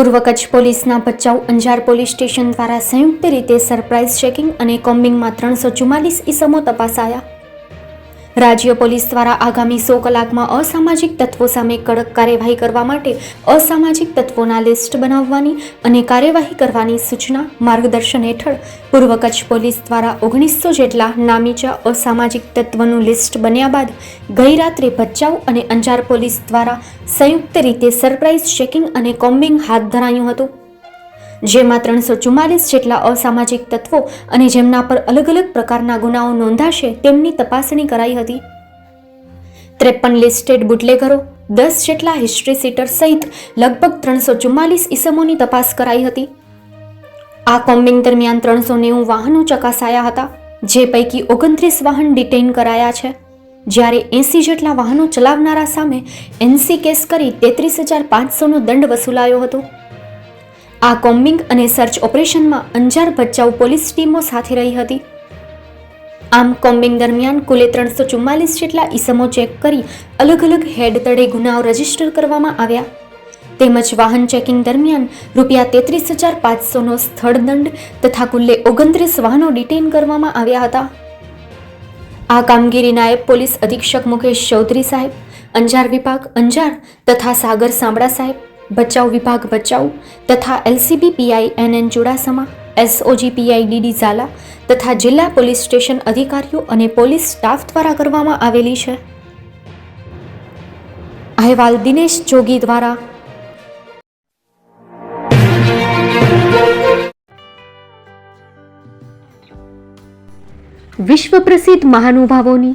પૂર્વ કચ્છ પોલીસના Bhachau Anjar police station દ્વારા સંયુક્ત રીતે સરપ્રાઇઝ ચેકિંગ અને કોમ્બિંગમાં ત્રણસો ચુમ્માલીસ ઇસમો તપાસાયા. રાજ્ય પોલીસ દ્વારા આગામી સો કલાકમાં અસામાજિક તત્વો સામે કડક કાર્યવાહી કરવા માટે અસામાજિક તત્વોના લિસ્ટ બનાવવાની અને કાર્યવાહી કરવાની સૂચના માર્ગદર્શન હેઠળ પૂર્વ કચ્છ પોલીસ દ્વારા ઓગણીસો જેટલા નામીચા અસામાજિક તત્વનું લિસ્ટ બન્યા બાદ ગઈ રાત્રે ભચાઉ અને અંજાર પોલીસ દ્વારા સંયુક્ત રીતે સરપ્રાઇઝ ચેકિંગ અને કોમ્બિંગ હાથ ધરાયું હતું. જેમાં ત્રણસો ચુમ્માલીસ જેટલા અસામાજિક તત્વો અને જેમના પર અલગ અલગ પ્રકારના ગુનાઓ નોંધાશે તેમની તપાસણી કરાઈ હતી. ત્રેપન લિસ્ટેડ બુટલેગરો, દસ જેટલા હિસ્ટ્રી સીટર સહિત લગભગ ત્રણસો ચુમ્માલીસ ઇસમોની તપાસ કરાઈ હતી. આ કોમ્બિંગ દરમિયાન ત્રણસો નેવું વાહનો ચકાસાયા હતા, જે પૈકી ઓગણત્રીસ વાહન ડિટેઇન કરાયા છે. જ્યારે એંસી જેટલા વાહનો ચલાવનારા સામે એનસી કેસ કરી તેત્રીસ હજાર પાંચસોનો દંડ વસૂલાયો હતો. આ કોમ્બિંગ અને સર્ચ ઓપરેશનમાં અંજાર ભચાઉ પોલીસ ટીમો સાથે રહી હતી. આમ કોમ્બિંગ દરમિયાન કુલે ત્રણસો ચુમ્માલીસ જેટલા ઈસમો ચેક કરી અલગ અલગ હેડ તળે ગુનાઓ રજિસ્ટર કરવામાં આવ્યા. તેમજ વાહન ચેકિંગ દરમિયાન રૂપિયા તેત્રીસ હજાર પાંચસોનો સ્થળ દંડ તથા કુલ્લે ઓગણત્રીસ વાહનો ડિટેઇન કરવામાં આવ્યા હતા. આ કામગીરી નાયબ પોલીસ અધિક્ષક મુકેશ ચૌધરી સાહેબ, અંજાર વિભાગ અંજાર તથા સાગર સાંબળા સાહેબ ભચાઉ વિભાગ બચાવ તથા LCB PI N N Chudasama, SOG PI DD Zala તથા જિલ્લા પોલીસ સ્ટેશન અધિકારીઓ અને પોલીસ સ્ટાફ દ્વારા કરવામાં આવેલી છે. અહેવાલ દિનેશ જોગી દ્વારા. વિશ્વ પ્રસિદ્ધ મહાનુભાવોની